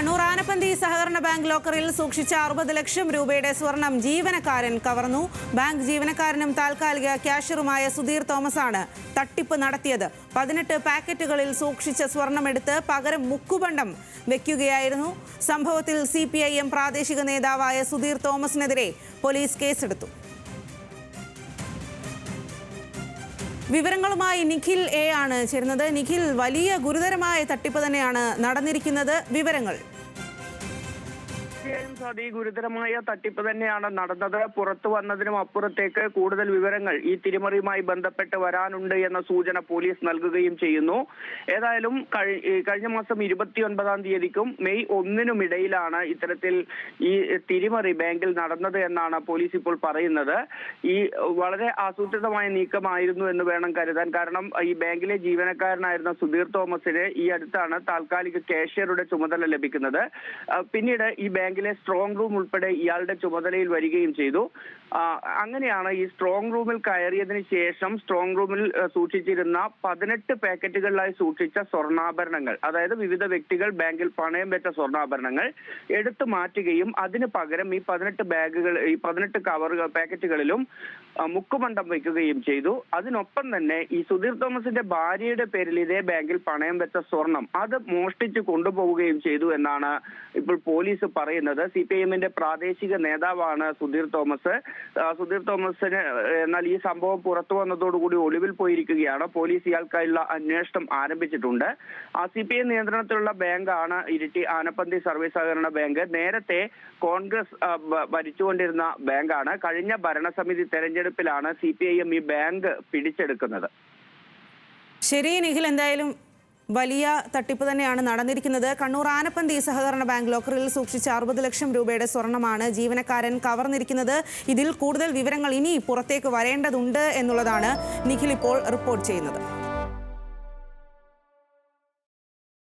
കണ്ണൂർ ആനപ്പന്തി സഹകരണ ബാങ്ക് ലോക്കറിൽ സൂക്ഷിച്ച അറുപത് ലക്ഷം രൂപയുടെ സ്വർണം ജീവനക്കാരൻ കവർന്നു. ബാങ്ക് ജീവനക്കാരനും താൽക്കാലിക ക്യാഷ്യറുമായ സുധീർ തോമസ് ആണ് തട്ടിപ്പ് നടത്തിയത്. പതിനെട്ട് പാക്കറ്റുകളിൽ സൂക്ഷിച്ച സ്വർണമെടുത്ത് പകരം മുക്കുബണ്ടം വെക്കുകയായിരുന്നു. സംഭവത്തിൽ സി പ്രാദേശിക നേതാവായ സുധീർ തോമസിനെതിരെ പോലീസ് കേസെടുത്തു. വിവരങ്ങളുമായി നിഖിൽ എ ആണ് ചേരുന്നത്. നിഖിൽ വലിയ ഗുരുതരമായ തട്ടിപ്പ് തന്നെയാണ് നടന്നിരിക്കുന്നത്. വിവരങ്ങൾ. തീർച്ചയായും സതി ഗുരുതരമായ തട്ടിപ്പ് തന്നെയാണ് നടന്നത്. പുറത്തു വന്നതിനും അപ്പുറത്തേക്ക് കൂടുതൽ വിവരങ്ങൾ ഈ തിരിമറിയുമായി ബന്ധപ്പെട്ട് വരാനുണ്ട് എന്ന സൂചന പോലീസ് നൽകുകയും ചെയ്യുന്നു. ഏതായാലും കഴിഞ്ഞ മാസം ഇരുപത്തിയൊൻപതാം തീയതിക്കും മെയ് ഒന്നിനും ഇടയിലാണ് ഇത്തരത്തിൽ ഈ തിരിമറി ബാങ്കിൽ നടന്നത് എന്നാണ് പോലീസ് ഇപ്പോൾ പറയുന്നത്. ഈ വളരെ ആസൂത്രിതമായ നീക്കമായിരുന്നു എന്ന് വേണം കരുതാൻ. കാരണം ഈ ബാങ്കിലെ ജീവനക്കാരനായിരുന്ന സുധീർ തോമസിന് ഈ അടുത്താണ് താൽക്കാലിക കാഷ്യറുടെ ചുമതല ലഭിക്കുന്നത്. പിന്നീട് ഈ ബാങ്കിലെ സ്ട്രോങ് റൂം ഉൾപ്പെടെ ഇയാളുടെ ചുമതലയിൽ വരികയും ചെയ്തു. അങ്ങനെയാണ് ഈ സ്ട്രോങ് റൂമിൽ കയറിയതിന് ശേഷം സ്ട്രോങ് റൂമിൽ സൂക്ഷിച്ചിരുന്ന പതിനെട്ട് പാക്കറ്റുകളിലായി സൂക്ഷിച്ച സ്വർണാഭരണങ്ങൾ അതായത് വിവിധ വ്യക്തികൾ ബാങ്കിൽ പണയം വെച്ച സ്വർണാഭരണങ്ങൾ എടുത്തു മാറ്റുകയും അതിന് പകരം ഈ പതിനെട്ട് ബാഗുകൾ ഈ പതിനെട്ട് കവറുകൾ പാക്കറ്റുകളിലും മുക്കുമണ്ഡം വയ്ക്കുകയും ചെയ്തു. അതിനൊപ്പം തന്നെ ഈ സുധീർ തോമസിന്റെ ഭാര്യയുടെ പേരിൽ ഇതേ ബാങ്കിൽ പണയം വെച്ച സ്വർണം അത് മോഷ്ടിച്ചു കൊണ്ടുപോവുകയും ചെയ്തു എന്നാണ് ഇപ്പോൾ പോലീസ് പറയുന്നത്. സി പി എമ്മിന്റെ പ്രാദേശിക നേതാവാണ് സുധീർ തോമസ്. സുധീർ തോമസിന് എന്നാൽ ഈ സംഭവം പുറത്തു വന്നതോടുകൂടി ഒളിവിൽ പോയിരിക്കുകയാണ്. പോലീസ് ഇയാൾക്കായുള്ള അന്വേഷണം ആരംഭിച്ചിട്ടുണ്ട്. സി പി എം നിയന്ത്രണത്തിലുള്ള ബാങ്കാണ് ഇരിട്ടി ആനപ്പന്തി സർവീസ് സഹകരണ ബാങ്ക്. നേരത്തെ കോൺഗ്രസ് ഭരിച്ചുകൊണ്ടിരുന്ന ബാങ്കാണ്. കഴിഞ്ഞ ഭരണസമിതി തെരഞ്ഞെടുപ്പിലാണ് സി പി ഐ എം ഈ ബാങ്ക് പിടിച്ചെടുക്കുന്നത്. ശരി നിഖിൽ എന്തായാലും വലിയ തട്ടിപ്പ് തന്നെയാണ് നടന്നിരിക്കുന്നത്. കണ്ണൂർ ആനപ്പന്തി സഹകരണ ബാങ്ക് ലോക്കറിൽ സൂക്ഷിച്ച അറുപത് ലക്ഷം രൂപയുടെ സ്വർണമാണ് ജീവനക്കാരൻ കവർന്നിരിക്കുന്നത്. ഇതിൽ കൂടുതൽ വിവരങ്ങൾ ഇനി പുറത്തേക്ക് വരേണ്ടതുണ്ട് എന്നുള്ളതാണ് നിഖിൽ ഇപ്പോൾ റിപ്പോർട്ട് ചെയ്യുന്നത്.